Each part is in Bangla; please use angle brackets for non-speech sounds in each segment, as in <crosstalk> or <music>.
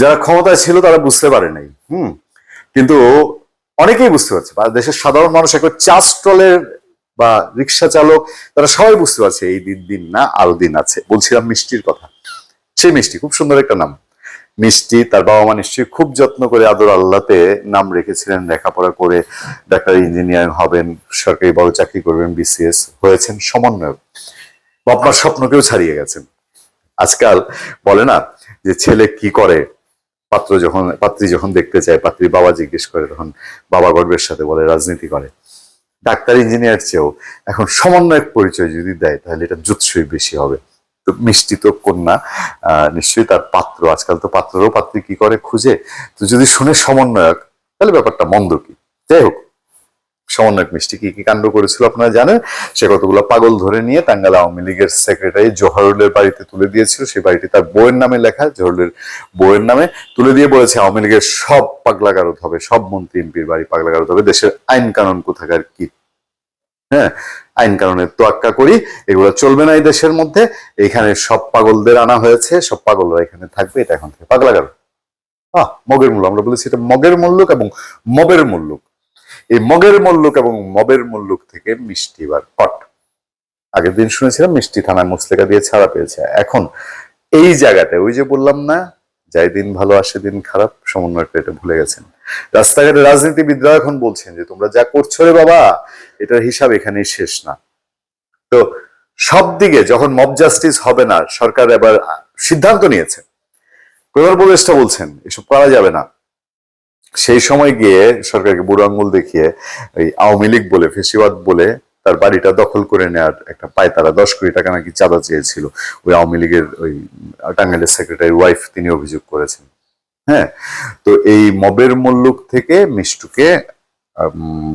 যারা ক্ষমতায় ছিল তারা বুঝতে পারে নাই, হুম? কিন্তু অনেকেই বুঝতে পারছে দেশের সাধারণ মানুষ, একবার চা স্টলের বা রিক্সা চালক, তারা সবাই বুঝতে পারছে, এই দিন দিন না, আরও দিন আছে। বলছিলাম মিষ্টির কথা। সেই মিষ্টি, খুব সুন্দর একটা নাম। মিষ্টি, তার বাবা মা নিশ্চয়ই খুব যত্ন করে আদর আল্লাতে নাম রেখেছিলেন, লেখাপড়া করে ডাক্তার, ইঞ্জিনিয়ার হবেন, সরকারি বড় চাকরি করবেন বিসিএস হয়েছেন সমন্বয়ক। বাপমার স্বপ্নকেও ছাড়িয়ে গেছেন। আজকাল বলে না যে ছেলে কি করে পাত্র যখন, পাত্রী যখন দেখতে চায় পাত্রী বাবা জিজ্ঞেস করে, তখন বাবা গর্বের সাথে বলে, রাজনীতি করে। ডাক্তার, ইঞ্জিনিয়ার চেয়েও। এখন সমন্বয়ক পরিচয় যদি দেয়, তাহলে এটা জুৎসই বেশি হবে। তো মিষ্টি তো কন্যা নিশ্চয়ই তার পাত্র। আজকাল তো পাত্রও পাত্রী কি করে খুঁজে? তো যদি শুনে সমন্বয়ক, তাহলে ব্যাপারটা মন্দ কি? যাই হোক সমন্বয়ক মিষ্টি কি কি কাণ্ড করেছিল আপনারা জানেন? সে কতগুলো পাগল ধরে নিয়ে টাঙ্গাল আওয়ামী লীগের সেক্রেটারি জহরুলের বাড়িতে তুলে দিয়েছিল। সেই বাড়িটি তার বইয়ের নামে লেখা, জহরুলের বইয়ের নামে তুলে দিয়ে বলেছে, আওয়ামী লীগের সব পাগলাগারদ হবে, সব মন্ত্রী এমপির বাড়ি পাগলাগারদ হবে, দেশের আইন কানুন কোথাকার কি? হ্যাঁ আইন কানুনের তোয়াক্কা করি, এগুলো চলবে না এই দেশের মধ্যে। এখানে সব পাগলদের আনা হয়েছে, সব পাগলরা এখানে থাকবে, এটা এখন থেকে পাগলাগারদ। আহ, মগের মূল্য, আমরা বলেছি এটা মগের মূল্যক এবং মবের মূল্যক এই মগের মল্লুক এবং মবের মল্লুক থেকে মিষ্টি এবার পট আগের দিন শুনেছিলাম মিষ্টি থানায় মুসলেকা দিয়ে ছাড়া পেয়েছে। এখন এই জায়গাতে, ওই যে বললাম না, যাই দিন ভালো আসে, দিন খারাপ সমন্বয়টা এটা ভুলে গেছেন। রাস্তাঘাটে রাজনীতিবিদরা এখন বলছেন যে, তোমরা যা করছ রে বাবা, এটার হিসাব এখানেই শেষ না। তো সব দিকে যখন মব জাস্টিস হবে না, সরকার এবার সিদ্ধান্ত নিয়েছে। প্রধান উপদেষ্টা বলছেন, এসব করা যাবে না। সেই সময় গিয়ে সরকারকে বুড়ো আঙ্গুল দেখিয়ে ওই আওয়ামী লীগ বলে, ফেসিবাদ বলে তার বাড়িটা দখল করে নেওয়ার একটা পায় তারা দশ কোটি টাকা নাকি চাঁদা চেয়েছিল। ওই আওয়ামী লীগের ওই টাঙ্গাইলের সেক্রেটারি ওয়াইফ তিনি অভিযোগ করেছেন। হ্যাঁ তো এই মবের মল্লুক থেকে মিষ্টুকে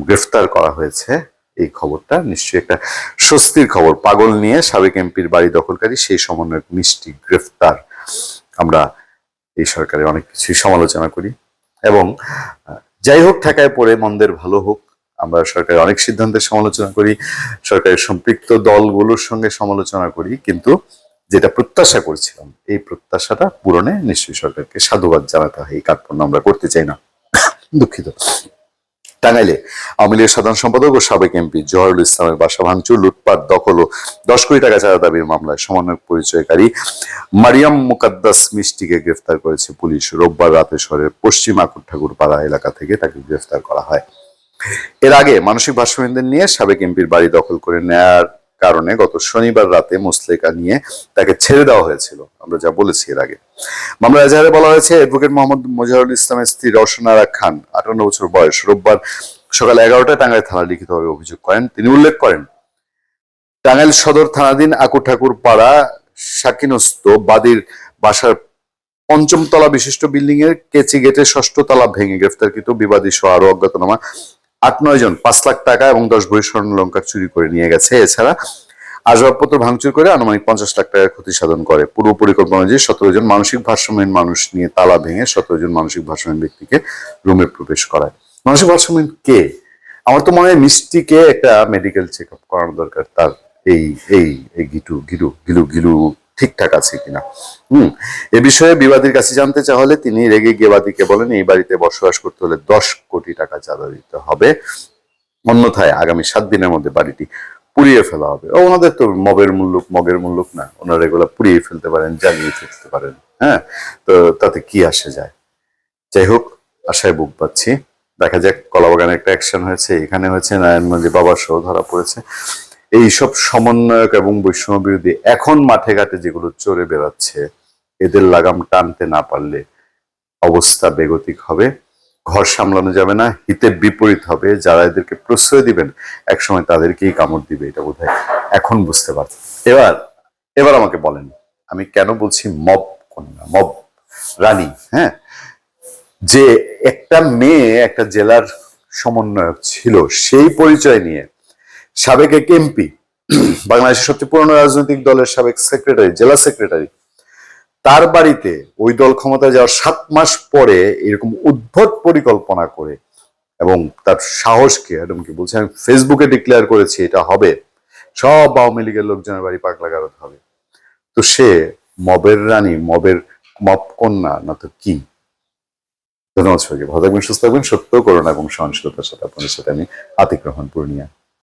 গ্রেফতার করা হয়েছে। এই খবরটা নিশ্চয়ই একটা স্বস্তির খবর। পাগল নিয়ে সাবেক এমপির বাড়ি দখলকারী, সেই সমন্বয়ক মিষ্টি গ্রেফতার। আমরা এই সরকারের অনেক কিছুই সমালোচনা করি। এবং যাই হোক ঠেকায় পড়ে, মন্দের ভালো হোক, আমরা সরকারের অনেক সিদ্ধান্তের সমালোচনা করি, সরকারের সম্পৃক্ত দলগুলোর সঙ্গে সমালোচনা করি, কিন্তু যেটা প্রত্যাশা করছিলাম, এই প্রত্যাশাটা পূরণে নিশ্চয়ই সরকারকে সাধুবাদ জানাতে হয়, এই কার্পণ্য আমরা করতে চাই না। <coughs> দুঃখিত। টাঙ্গাইলে আওয়ামী লীগের সাধারণ সম্পাদক ও সাবেক এমপি জহরুল ইসলামের বাসা ভাঙচুর, লুটপাট, দখল ও দশ কোটি টাকা চাঁদা দাবির মামলায় সমন্বয় পরিচয়কারী মারিয়াম মুকাদ্দাস মিষ্টিকে গ্রেফতার করেছে পুলিশ। রোববার রাতে শহরের পশ্চিম আকুর ঠাকুরপাড়া এলাকা থেকে তাকে গ্রেফতার করা হয়। এর আগে মানসিক ভারসাম্যদের নিয়ে সাবেক এমপির বাড়ি দখল করে নেয়ার কারণে গত শনিবার রাতে মুসলেকা নিয়ে তাকে ছেড়ে দেওয়া হয়েছিল। আমরা যা বলেছি এর আগে। মামলা এজাহারে বলা হয়েছে, অ্যাডভোকেট মোহাম্মদ মোজাহুল ইসলামের স্ত্রী রওশনারা খান, আটান্ন বছর বয়স, রোববার সকাল এগারোটায় টাঙ্গাইল থানা লিখিতভাবে অভিযোগ করেন। তিনি উল্লেখ করেন, টাঙ্গাইল সদর থানাধীন আকু ঠাকুর পাড়া শাকিনস্ত বাদীর বাসার পঞ্চম তলা বিশিষ্ট বিল্ডিং এর কেচি গেটের ষষ্ঠ তলা ভেঙে গ্রেফতারকৃত বিবাদী সহ আরও অজ্ঞাতনামা আট নয় জন, পাঁচ লাখ টাকা এবং দশ ভরি স্বর্ণ লঙ্কা চুরি করে নিয়ে গেছে। এছাড়া আসবাবপত্র ভাঙচুর করে আনুমানিক পঞ্চাশ লাখ টাকার ক্ষতি সাধন করে। পূর্ব পরিকল্পনা অনুযায়ী সতেরো জন মানসিক ভারসাম্যহীন মানুষ নিয়ে তালা ভেঙে সতেরো জন মানসিক ভারসাম্যহীন ব্যক্তিকে রুমে প্রবেশ করায়। মানসিক ভারসাম্যহীন কে? আমার তো মনে হয় মিষ্টিকে একটা মেডিকেল চেক আপ করানো দরকার তার এই এই গিটু গিলু গিলু গিলু ঠিকঠাক আছে কিনা। হুম, এ বিষয়ে বিবাদীর কাছে জানতে চাওয়া হলে তিনি রেগে গিয়ে বাদীকে বলেন, এই বাড়িতে বসবাস করতে হলে দশ কোটি টাকা চাঁদা দিতে হবে। অন্যথায় আগামী সাত দিনের মধ্যে বাড়িটি পুড়িয়ে ফেলা হবে। ওনাদের তো মবের মূল্যক মগের মূল্যক না। ওনারা এগুলো পুড়িয়ে ফেলতে পারেন, জ্বালিয়ে ফেলতে পারেন হ্যাঁ? তো তাতে কি আসে যায়? যাই হোক, আশায় বুক পাচ্ছি দেখা যাক, কলাবাগানে একটা অ্যাকশন হয়েছে। এখানে হয়েছে নারায়ণগঞ্জে বাবা সহ ধরা পড়েছে। এইসব সমন্বয়ক এবং বৈষম্য বিরোধী এখন মাঠে ঘাটে যেগুলো চড়ে বেড়াচ্ছে, এদের লাগাম টানতে না পারলে অবস্থা বেগতিক হবে। ঘর সামলানো যাবে না হিতের বিপরীত হবে। যারা এদেরকে প্রশ্রয় দিবেন, একসময় তাদেরকেই কামড় দিবে, এটা বোধ এখন বুঝতে পারছি এবার এবার আমাকে বলেন, আমি কেন বলছি মব কন্যা, মব রানী হ্যাঁ? যে একটা মেয়ে একটা জেলার সমন্বয়ক ছিল, সেই পরিচয় নিয়ে সাবেক এক এমপি, বাংলাদেশের সবচেয়ে পুরনো রাজনৈতিক দলের সাবেক সেক্রেটারি, জেলা সেক্রেটারি, তার বাড়িতে ওই দল ক্ষমতায় যাওয়ার সাত মাস পরে এরকম উদ্ভট পরিকল্পনা করে এবং তার সাহসকে একদম কি বলছে, আমি ফেসবুকে ডিক্লেয়ার করেছি এটা হবে। সব আওয়ামী লীগের লোকজনের বাড়ি পাগলা গারদ হবে। তো সে মবের রানী, মবের মব কন্যা, না তো কি? ধন্যবাদ সবাইকে। ভালো থাকবেন, সুস্থ থাকবেন সত্য করোনা এবং সহনশীলতার সাথে আপনাদের সাথে আমি আতিক রহমান পূর্ণিয়া।